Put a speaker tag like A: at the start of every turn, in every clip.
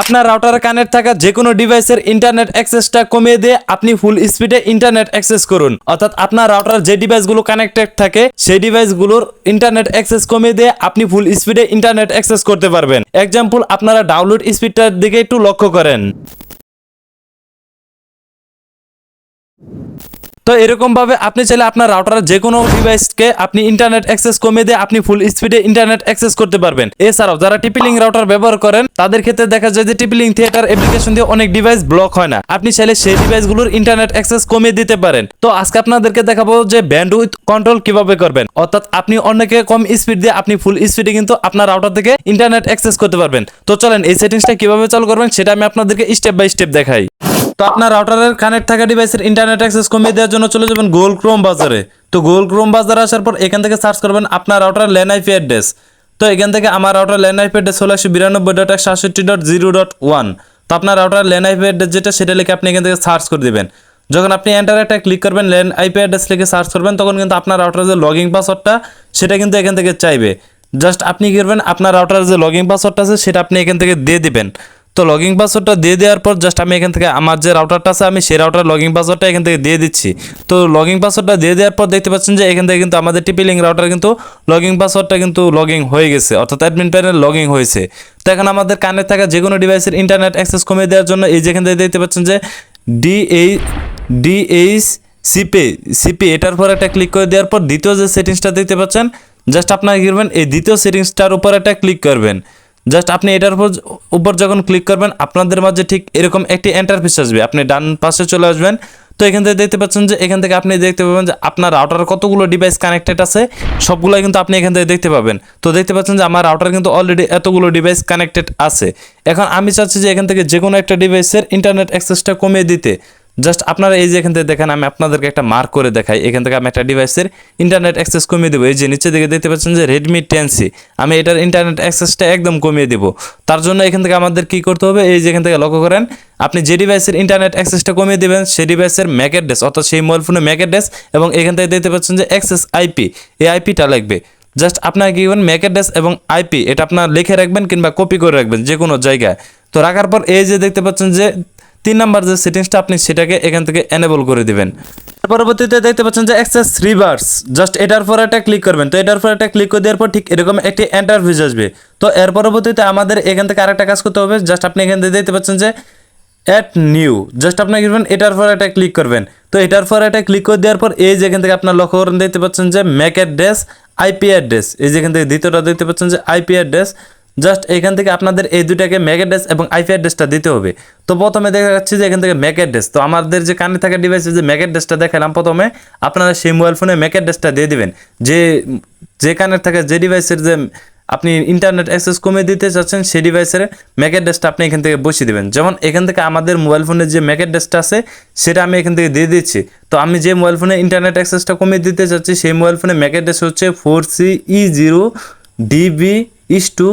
A: আপনার রাউটারে কানেক্ট থাকা যে কোনো ডিভাইসের ইন্টারনেট অ্যাক্সেসটা কমিয়ে দিয়ে আপনি ফুল স্পিডে ইন্টারনেট অ্যাক্সেস করুন। অর্থাৎ আপনার রাউটার যে ডিভাইসগুলো কানেক্টেড থাকে, সেই ডিভাইসগুলোর ইন্টারনেট অ্যাক্সেস কমিয়ে দিয়ে আপনি ফুল স্পিডে ইন্টারনেট অ্যাক্সেস করতে পারবেন। এক্সাম্পল আপনারা ডাউনলোড স্পিডটার দিকে একটু লক্ষ্য করেন। তো এরকম ভাবে আপনি চাইলে আপনার রাউটারের যে কোনো ডিভাইসকে আপনি ইন্টারনেট অ্যাক্সেস কমিয়ে দিয়ে আপনি ফুল স্পিডে ইন্টারনেট অ্যাক্সেস করতে পারবেন। এছাড়াও যারা টিপিলিং রাউটার ব্যবহার করেন, তাদের ক্ষেত্রে দেখা যায় যে টিপিলিং থিয়েটার অ্যাপ্লিকেশন দিয়ে অনেক ডিভাইস ব্লক হয় না। আপনি চাইলে সেই ডিভাইসগুলোর ইন্টারনেট অ্যাক্সেস কমিয়ে দিতে পারেন। তো আজকে আপনাদেরকে দেখাবো যে ব্যান্ডউইথ কন্ট্রোল কীভাবে করবেন। অর্থাৎ আপনি অনেকে কম স্পিড দিয়ে আপনি ফুল স্পিডে কিন্তু আপনার রাউটার থেকে ইন্টারনেট অ্যাক্সেস করতে পারবেন। তো চলেন এই সেটিংসটা কীভাবে চালু করবেন, সেটা আমি আপনাদেরকে স্টেপ বাই স্টেপ দেখাই। তো আপনার রাউটারের কানেক্ট থাকা ডিভাইসের ইন্টারনেট অ্যাক্সেস কমিয়ে দেওয়ার জন্য চলে যাবেন গুগল ক্রোম বাজারে। তো গুগল ক্রোম বাজারে আসার পর এখান থেকে সার্চ করবেন আপনার রাউটার ল্যান আইপি অ্যাড্রেস তো এখান থেকে আমার রাউটার ল্যান আইপি অ্যাড্রেস হলো একশো বিরানব্বই ডট একশো আটষট্টি ডট জিরো ডট ওয়ান তো আপনার রাউটার ল্যান আইপি অ্যাড্রেস যেটা সেটা লিখে আপনি এখান থেকে সার্চ করে দিবেন। যখন আপনি এন্টার একটা ক্লিক করবেন ল্যান আইপি অ্যাড্রেস লিখে সার্চ করবেন, তখন কিন্তু আপনার রাউটারের যে লগিং পাসওয়ার্ডটা সেটা কিন্তু এখান থেকে চাইবে। জাস্ট আপনি কি করবেন, আপনার রাউটারের যে লগিং পাসওয়ার্ডটা আছে, সেটা আপনি এখান থেকে দিয়ে দিবেন। তো লগিং পাসওয়ার্ডটা দিয়ে দেওয়ার পর জাস্ট আমি এখান থেকে আমার যে রাউটারটা আছে, আমি সেই রাউটার লগিং পাসওয়ার্ডটা এখান থেকে দিয়ে দিচ্ছি। তো লগিং পাসওয়ার্ডটা দিয়ে দেওয়ার পর দেখতে পাচ্ছেন যে এখান থেকে কিন্তু আমাদের টিপিলিং রাউটার কিন্তু লগিং পাসওয়ার্ডটা কিন্তু লগিং হয়ে গেছে, অর্থাৎ অ্যাডমিন প্যানেল লগিং হয়েছে। তো এখন আমাদের কানে থাকা যে কোনো ডিভাইসের ইন্টারনেট অ্যাক্সেস কমিয়ে দেওয়ার জন্য এই যেখান থেকে দেখতে পাচ্ছেন যে ডি এই ডিএইচ সিপে সিপি এটার পর একটা ক্লিক করে দেওয়ার পর দ্বিতীয় যে সেটিংসটা দেখতে পাচ্ছেন জাস্ট আপনার কি করবেন, এই দ্বিতীয় সেটিংসটার উপর একটা ক্লিক করবেন। জাস্ট আপনি এটার উপর উপর যখন ক্লিক করবেন, আপনাদের মাঝে ঠিক এরকম একটি এন্টারফেস আসবে। আপনি ডান পাশে চলে আসবেন। তো এখান থেকে দেখতে পাচ্ছেন যে, এখান থেকে আপনি দেখতে পাবেন যে, আপনার রাউটার কতগুলো ডিভাইস কানেক্টেড আছে সবগুলো কিন্তু আপনি এখান থেকে দেখতে পাবেন। তো দেখতে পাচ্ছেন যে, আমার রাউটার কিন্তু অলরেডি এতগুলো ডিভাইস কানেক্টেড আছে। এখন আমি চাচ্ছি যে, এখান থেকে যে কোনো একটা ডিভাইসের ইন্টারনেট অ্যাক্সেসটা কমিয়ে দিতে। জাস্ট আপনারা এই যে এখান থেকে দেখেন, আমি আপনাদেরকে একটা মার্ক করে দেখাই। এখান থেকে আমি একটা ডিভাইসের ইন্টারনেট অ্যাক্সেস কমিয়ে দেবো। এই যে নিচে দিকে দেখতে পাচ্ছেন যে রেডমি টেন সি আমি এটার ইন্টারনেট অ্যাক্সেসটা একদম কমিয়ে দেবো। তার জন্য এখান থেকে আমাদের কি করতে হবে? এই যে এখান থেকে লক্ষ্য করেন, আপনি যে ডিভাইসের ইন্টারনেট অ্যাক্সেসটা কমিয়ে দেবেন, সেই ডিভাইসের ম্যাক অ্যাড্রেস অর্থাৎ সেই মোবাইল ফোনের ম্যাক অ্যাড্রেস এবং এখান থেকে দেখতে পাচ্ছেন যে অ্যাক্সেস আইপি এই আইপিটা লাগবে। জাস্ট আপনার কি করবেন? ম্যাক অ্যাড্রেস এবং আইপি এটা আপনার লিখে রাখবেন কিংবা কপি করে রাখবেন যে কোনো জায়গায়। তো রাখার পর এই যে দেখতে পাচ্ছেন যে তিন নাম্বার যে সেটিংসটা আপনি সেটাকে এখান থেকে এনেবল করে দিবেন। পরবর্তীতে দেখতে পাচ্ছেন যে অ্যাক্সেস রিভার্স জাস্ট এটার পর একটা ক্লিক করবেন। তো এটার পর একটা ক্লিক করে দেওয়ার পর ঠিক এরকম একটি এন্টারভিউজ আসবে। তো এর পরবর্তীতে আমাদের এখান থেকে আরেকটা কাজ করতে হবে। জাস্ট আপনি এখান থেকে দেখতে পাচ্ছেন যে অ্যাট নিউ জাস্ট আপনি করবেন এটার পর একটা ক্লিক করবেন। তো এটার পর একটা ক্লিক করে দেওয়ার পর এই যেখান থেকে আপনার লক্ষ্য করেন, দেখতে পাচ্ছেন যে ম্যাক অ্যাড্রেস আইপি অ্যাড্রেস এই যেখান থেকে দ্বিতীয়টা দেখতে পাচ্ছেন যে আইপি অ্যাড্রেস জাস্ট এখান থেকে আপনাদের এই দুটাকে ম্যাক অ্যাড্রেস এবং আইপি অ্যাড্রেসটা দিতে হবে। তো প্রথমে দেখা যাচ্ছে যে এখান থেকে ম্যাক অ্যাড্রেস। তো আমাদের যে কানে থাকা ডিভাইসে যে ম্যাক অ্যাড্রেসটা দেখালাম প্রথমে, আপনারা সেই মোবাইল ফোনে ম্যাক অ্যাড্রেসটা দিয়ে দিবেন। যে যে কানের থাকে যে ডিভাইসের যে আপনি ইন্টারনেট অ্যাক্সেস কমিয়ে দিতে চাচ্ছেন, সেই ডিভাইসের ম্যাক অ্যাড্রেসটা আপনি এখান থেকে বসিয়ে দেবেন। যেমন এখান থেকে আমাদের মোবাইল ফোনের যে ম্যাক অ্যাড্রেসটা আছে, সেটা আমি এখান থেকে দিয়ে দিচ্ছি। তো আমি যে মোবাইল ফোনে ইন্টারনেট অ্যাক্সেসটা কমিয়ে দিতে চাচ্ছি, সেই মোবাইল ফোনে ম্যাক অ্যাড্রেস হচ্ছে four C E zero DB is two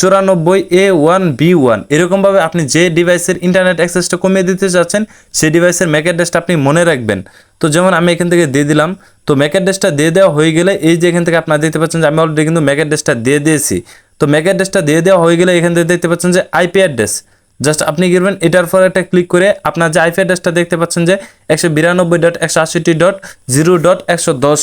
A: চুরানব্বই এ ওয়ান বি ওয়ান এরকমভাবে আপনি যে ডিভাইসের ইন্টারনেট অ্যাক্সেসটা কমিয়ে দিতে চাচ্ছেন, সেই ডিভাইসের ম্যাক অ্যাড্রেসটা আপনি মনে রাখবেন। তো যেমন আমি এখান থেকে দিয়ে দিলাম, তো ম্যাক অ্যাড্রেসটা দিয়ে দেওয়া হয়ে গেলে এই যে এখান থেকে আপনারা দেখতে পাচ্ছেন যে আমি অলরেডি কিন্তু ম্যাক অ্যাড্রেসটা দিয়ে দিয়েছি। তো ম্যাক অ্যাড্রেসটা দিয়ে দেওয়া হয়ে গেলে এখান থেকে দেখতে পাচ্ছেন যে আইপি অ্যাড্রেস জাস্ট আপনি করবেন এটার পর একটা ক্লিক করে আপনার যে আইপি অ্যাড্রেসটা দেখতে পাচ্ছেন যে একশো বিরানব্বই ডট একশো আশিটি ডট জিরো ডট একশো দশ।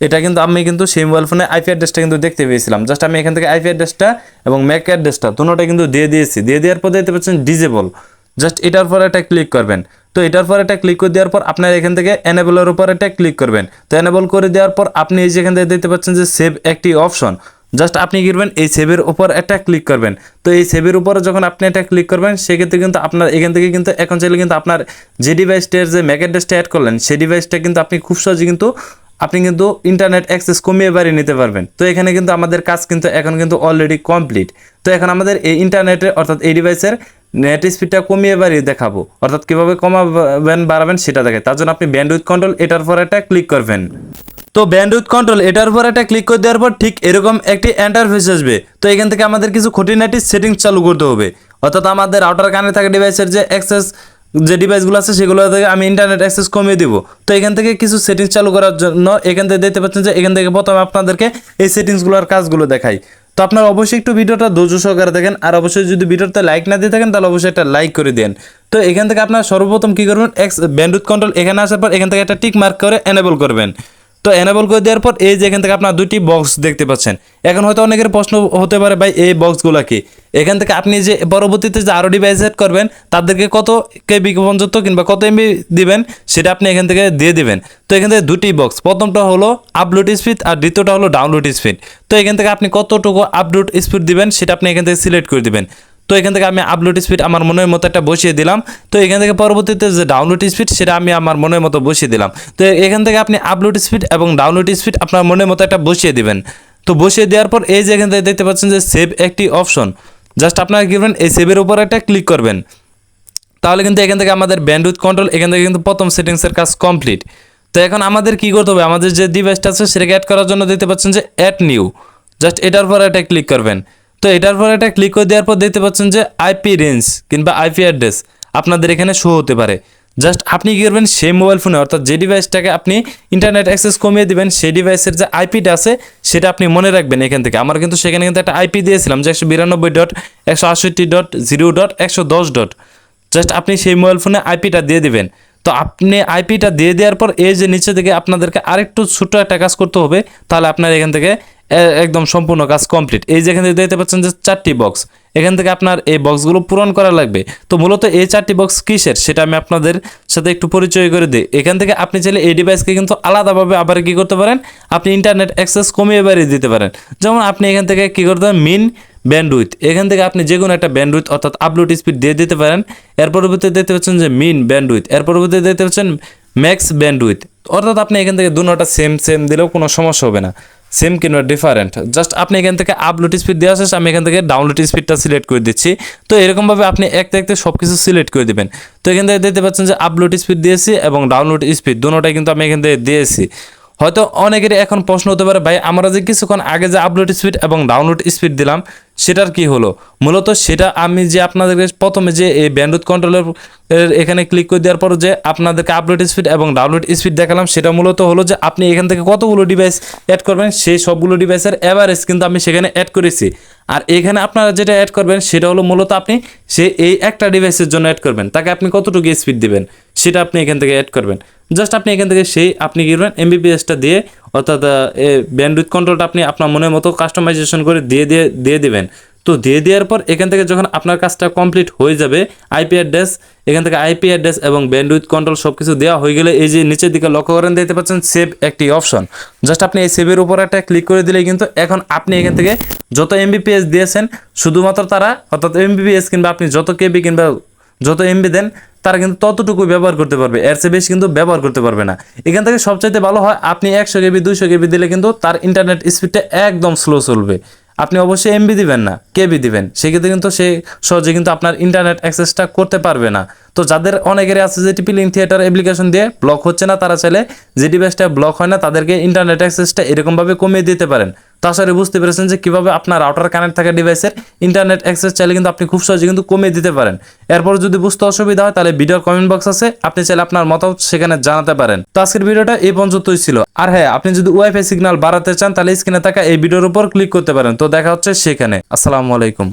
A: এটা কিন্তু আমি কিন্তু সেই মোবাইল ফোনে আইপি অ্যাড্রেসটা কিন্তু দেখতে পেয়েছিলাম। জাস্ট আমি এখান থেকে আইপি অ্যাড্রেসটা এবং ম্যাক অ্যাড্রেসটা দুটোটা কিন্তু দিয়ে দিয়েছি। দিয়ে দেওয়ার পর দেখতে পাচ্ছেন ডিজেবল জাস্ট এটার পর একটা ক্লিক করবেন। তো এটার পর একটা ক্লিক করে দেওয়ার পর আপনার এখান থেকে এনেবলের উপর একটা ক্লিক করবেন। তো এনেবল করে দেওয়ার পর আপনি এই যেখান থেকে দেখতে পাচ্ছেন যে সেভ একটি অপশন জাস্ট আপনি কি করবেন? এই সেভের উপর একটা ক্লিক করবেন। তো এই সেভের উপরে যখন আপনি এটা ক্লিক করবেন, সেক্ষেত্রে কিন্তু আপনার এখান থেকে কিন্তু এখন চাইলে কিন্তু আপনার যে ডিভাইসটার যে ম্যাক অ্যাড্রেসটা অ্যাড করলেন, সেই ডিভাইসটা কিন্তু আপনি খুব সহজে কিন্তু আপনি কিন্তু ইন্টারনেট অ্যাক্সেস কমিয়ে বাড়িয়ে নিতে পারবেন। তো এখানে কিন্তু আমাদের কাজ কিন্তু এখন কিন্তু অলরেডি কমপ্লিট তো এখন আমাদের এই ইন্টারনেটের অর্থাৎ এই ডিভাইসের নেট স্পিডটা কমিয়ে বাড়িয়ে দেখাবো। অর্থাৎ কীভাবে কমাবেন বাড়াবেন সেটা দেখে। তার জন্য আপনি ব্যান্ড উইথ কন্ট্রোল এটার পর একটা ক্লিক করবেন। তো ব্যান্ড উইথ কন্ট্রোল এটার উপর একটা ক্লিক করে দেওয়ার পর ঠিক এরকম একটি এন্টারফেস আসবে। তো এখান থেকে আমাদের কিছু খুঁটিনাটি সেটিংস চালু করতে হবে। অর্থাৎ আমাদের রাউটার কানে থাকা ডিভাইসের যে অ্যাক্সেস যে ডিভাইসগুলো আছে সেগুলো থেকে আমি ইন্টারনেট অ্যাক্সেস কমিয়ে দিব। তো এখান থেকে কিছু সেটিংস চালু করার জন্য এখান থেকে দেখতে পাচ্ছেন যে এখান থেকে প্রথমে আপনাদেরকে এই সেটিংসগুলোর কাজগুলো দেখাই। তো আপনারা অবশ্যই একটু ভিডিওটা ধৈর্য সহকারে দেখেন আর অবশ্যই যদি ভিডিওতে লাইক না দিয়ে থাকেন, তাহলে অবশ্যই একটা লাইক করে দেন তো এখান থেকে আপনারা সর্বপ্রথম কী করবেন? এক্স ব্যান্ডউইথ কন্ট্রোল এখানে আসার পর এখান থেকে একটা টিক মার্ক করে এনেবল করবেন। তো এনেবল করে দেওয়ার পর এই যে এখান থেকে আপনার দুটি বক্স দেখতে পাচ্ছেন। এখন হয়তো অনেকের প্রশ্ন হতে পারে, ভাই, এই বক্সগুলো কি? এখান থেকে আপনি যে পরবর্তীতে যে আরও ডিভাইস সেট করবেন, তাদেরকে কত কেবি পর্যন্ত কিংবা কত এমবি দিবেন, সেটা আপনি এখান থেকে দিয়ে দিবেন। তো এখান থেকে দুটি বক্স প্রথমটা হলো আপলোড স্পিড আর দ্বিতীয়টা হলো ডাউনলোড স্পিড তো এখান থেকে আপনি কতটুকু আপলোড স্পিড দিবেন, সেটা আপনি এখান থেকে সিলেক্ট করে দিবেন। তো এখান থেকে আমি আপলোড স্পিড আমার মনের মতো একটা বসিয়ে দিলাম। তো এখান থেকে পরবর্তীতে যে ডাউনলোড স্পিড সেটা আমি আমার মনের মতো বসিয়ে দিলাম। তো এখান থেকে আপনি আপলোড স্পিড এবং ডাউনলোড স্পিড আপনার মনের মতো একটা বসিয়ে দিবেন। তো বসিয়ে দেওয়ার পর এই যে এখান থেকে দেখতে পাচ্ছেন যে সেভ একটি অপশন জাস্ট আপনারা কি করবেন এই সেভের উপর একটা ক্লিক করবেন। তাহলে কিন্তু এখান থেকে আমাদের ব্যান্ড ব্যান্ডউইথ কন্ট্রোল এখান থেকে কিন্তু প্রথম সেটিংসের কাজ কমপ্লিট তো এখন আমাদের কি করতে হবে? আমাদের যে ডিভাইসটা আছে, সেটাকে অ্যাড করার জন্য দেখতে পাচ্ছেন যে অ্যাড নিউ জাস্ট এটার পর একটা ক্লিক করবেন। তো এটার পর একটা ক্লিক করে দেওয়ার পর দেখতে পাচ্ছেন যে আইপি রেঞ্জ কিংবা আইপি অ্যাড্রেস আপনাদের এখানে শো হতে পারে। জাস্ট আপনি কী করবেন? সেই মোবাইল ফোনে অর্থাৎ যে ডিভাইসটাকে আপনি ইন্টারনেট অ্যাক্সেস কমিয়ে দেবেন, সেই ডিভাইসের যে আইপিটা আছে, সেটা আপনি মনে রাখবেন এখান থেকে। আমার কিন্তু সেখানে কিন্তু একটা আইপি দিয়েছিলাম, যে একশো বিরানব্বই ডট একশো আটষট্টি ডট জিরো ডট একশো দশ ডট জাস্ট আপনি সেই মোবাইল ফোনে আইপিটা দিয়ে দিবেন। তো আপনি আইপিটা দিয়ে দেওয়ার পর এই যে নিচে থেকে আপনাদেরকে আরেকটু ছোটো একটা কাজ করতে হবে, তাহলে আপনার এখান থেকে একদম সম্পূর্ণ কাজ কমপ্লিট এই যে এখান থেকে দেখতে পাচ্ছেন যে চারটি বক্স এখান থেকে আপনার এই বক্সগুলো পূরণ করা লাগবে। তো মূলত এই চারটি বক্স কিসের, সেটা আমি আপনাদের সাথে একটু পরিচয় করে দিই। এখান থেকে আপনি চাইলে এই ডিভাইসকে কিন্তু আলাদাভাবে আবার কি করতে পারেন? আপনি ইন্টারনেট অ্যাক্সেস কমিয়ে বাড়িয়ে দিতে পারেন। যেমন আপনি এখান থেকে কি করতে পারেন? মিন ব্যান্ডউইথ এখান থেকে আপনি যে কোনো একটা ব্যান্ডউইথ অর্থাৎ আপলোড স্পিড দিয়ে দিতে পারেন। এর পরবর্তীতে দেখতে পাচ্ছেন যে মিন ব্যান্ডউইথ এর পরবর্তীতে দেখতে পাচ্ছেন ম্যাক্স ব্যান্ডউইথ অর্থাৎ আপনি এখান থেকে দুটোটা সেম সেম দিলেও কোনো সমস্যা হবে না। সেম কিংবা ডিফারেন্ট জাস্ট আপনি এখান থেকে আপলোড স্পিড দেওয়া শেষ আমি এখান থেকে ডাউনলোড স্পিডটা সিলেক্ট করে দিচ্ছি। তো এরকমভাবে আপনি এক দেখতে সব কিছু সিলেক্ট করে দেবেন। তো এখান থেকে দেখতে পাচ্ছেন যে আপলোড স্পিড দিয়েছি এবং ডাউনলোড স্পিড দুটোটাই কিন্তু আমি এখান থেকে দিয়েছি। হয়তো অনেকের এখন প্রশ্ন হতে পারে, ভাই, আমরা যে কিছুক্ষণ আগে যে আপলোড স্পিড এবং ডাউনলোড স্পিড দিলাম, সেটার কি হলো? মূলত সেটা আমি যে আপনাদেরকে প্রথমে যে এই ব্যান্ডউইথ কন্ট্রোলের এখানে ক্লিক করে দেওয়ার পর যে আপনাদেরকে আপলোড স্পিড এবং ডাউনলোড স্পিড দেখালাম, সেটা মূলত হলো যে আপনি এখান থেকে কতগুলো ডিভাইস অ্যাড করবেন, সেই সবগুলো ডিভাইসের অ্যাভারেজ কিন্তু আমি সেখানে অ্যাড করেছি। আর এখানে আপনারা যেটা অ্যাড করবেন, সেটা হলো মূলত আপনি সে এই একটা ডিভাইসের জন্য অ্যাড করবেন, তাকে আপনি কতটুকু স্পিড দিবেন? সেটা আপনি এখান থেকে অ্যাড করবেন। জাস্ট আপনি এখান থেকে সেই আপনি কি করবেন এমবিপিএসটা দিয়ে অর্থাৎ এ ব্যান্ডউইথ কন্ট্রোলটা আপনি আপনার মনের মতো কাস্টমাইজেশন করে দিয়ে দিয়ে দিয়ে দেবেন। তো দিয়ে দেওয়ার পর এখান থেকে যখন আপনার কাজটা কমপ্লিট হয়ে যাবে আইপি অ্যাড্রেস এখান থেকে আইপি অ্যাড্রেস এবং ব্যান্ডউইথ কন্ট্রোল সব কিছু দেওয়া হয়ে গেলে এই যে নিচের দিকে লক্ষ্য করেন, দেখতে পাচ্ছেন সেভ একটি অপশন জাস্ট আপনি এই সেভের উপর একটা ক্লিক করে দিলেই কিন্তু এখন আপনি এখান থেকে যত এমবিপিএস দিয়েছেন, শুধুমাত্র তারা, অর্থাৎ এমবিপিএস কিংবা আপনি যত কেবি কিংবা যত এমবি দেন, তারা কিন্তু ততটুকু ব্যবহার করতে পারবে। এর চেয়ে বেশি কিন্তু ব্যবহার করতে পারবে না। এখান থেকে সবচাইতে ভালো হয়, আপনি একশো কেবি, দুইশো কেবি দিলে কিন্তু তার ইন্টারনেট স্পিডটা একদম স্লো চলবে। আপনি অবশ্যই এমবি দিবেন না, কেবি দিবেন। সেক্ষেত্রে কিন্তু সে সহজে কিন্তু আপনার ইন্টারনেট অ্যাক্সেসটা করতে পারবে না। তো যাদের অনেকেরই আছে যে টিপি লিঙ্ক থিয়েটার অ্যাপ্লিকেশন দিয়ে ব্লক হচ্ছে না, তারা চাইলে যে ডিভাইসটা ব্লক হয় না, তাদেরকে ইন্টারনেট অ্যাক্সেসটা এরকমভাবে কমিয়ে দিতে পারেন। তাছাড়া বুঝতে পেরেছেন যে কীভাবে আপনার রাউটার কানেক্ট থাকা ডিভাইসের ইন্টারনেট অ্যাক্সেস চাইলে কিন্তু আপনি খুব সহজে কিন্তু কমিয়ে দিতে পারেন। এরপর যদি বুঝতে অসুবিধা হয়, তাহলে ভিডিওর কমেন্ট বক্স আছে। আপনি চাইলে আপনার মতামত সেখানে জানাতে পারেন। তো আজকের ভিডিওটা এই পর্যন্তই ছিল। আর হ্যাঁ আপনি যদি ওয়াইফাই সিগন্যাল বাড়াতে চান, তাহলে স্ক্রিনে থাকা এই ভিডিওর উপর ক্লিক করতে পারেন। তো দেখা হচ্ছে সেখানে। আসসালামু আলাইকুম।